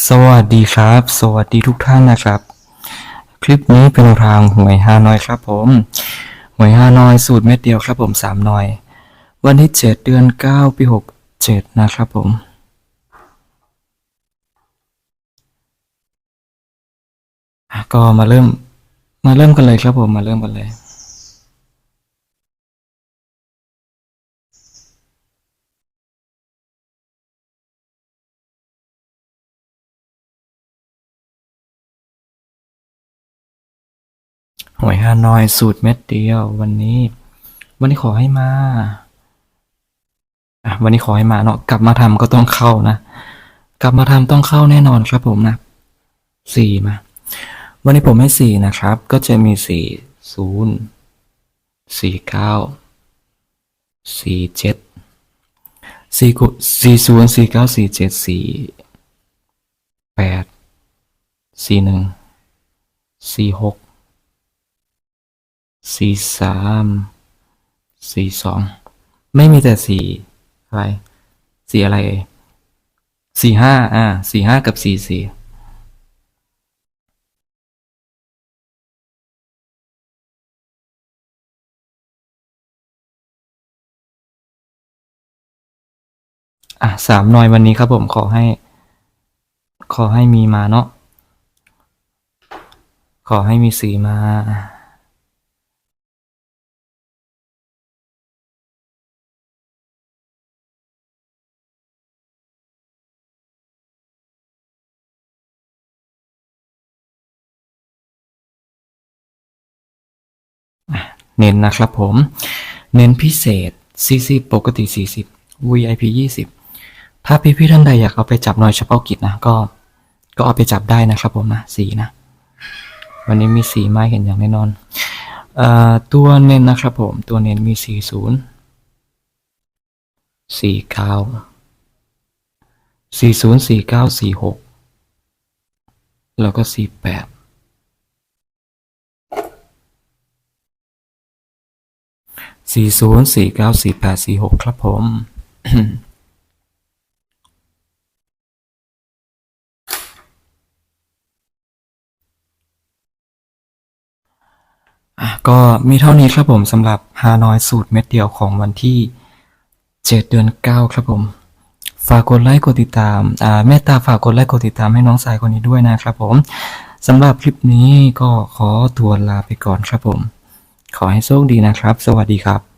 สวัสดีครับ สวัสดีทุกท่านนะครับ คลิปนี้เป็นทางหวยฮานอยครับผมหวยฮานอยสูตรเม็ดเดียวครับผมสามหน่อย วันที่7เดือน9ปี67นะครับผม ก็มาเริ่มมาเริ่มกันเลยครับผมมาเริ่มกันเลย หวยฮานอยสูตรเม็ดเดียว วันนี้ วันนี้ขอให้มาอะวันนี้ขอให้มาเนาะกลับมาทำก็ต้องเข้านะกลับมาทำต้องเข้าแน่นอนครับผมนะสี่มา วันนี้ผมให้สี่นะครับ ก็จะมีสี่ศูนย์สี่เก้าสี่เจ็ดสี่กุสี่ศูนย์สี่เก้าสี่เจ็ดสี่แปดสี่หนึ่งสี่หก สี่สามสี่สองไม่มีแต่สี่อะไรสี่อะไรเอ่ยสี่ห้าอ่าสี่ห้ากับสี่สี่อะสามหน่อยวันนี้ครับผมขอให้ ขอให้มีมาเนาะขอให้มีสีมา เน้นนะครับผม เน้นพิเศษ 40 ปกติ 40 VIP 20 ถ้าพี่พี่ๆท่านใดอยากเอาไปจับหน่อยเฉพาะกิจนะก็ก็เอาไปจับได้นะครับผมนะสีนะ วันนี้มีสีไม้เห็นอย่างแน่นอนอตัวเน้นนะครับผม ตัวเน้นมี 40 49 40 49 46 แล้วก็ 48 สี่ศูนย์สี่เก้าสี่แปดสี่หกครับผมอะก็มีเท่านี้ครับผมสำหรับฮานอยสูตรเม็ดเดียวของวันที่ 7 เดือน 9 ครับผม ฝากกดไลค์กดติดตามอ่าเมตตาฝากกดไลค์กดติดตามให้น้องสายคนนี้ด้วยนะครับผมสำหรับคลิปนี้ก็ขอตัวลาไปก่อนครับผม ขอให้โชคดีนะครับ สวัสดีครับ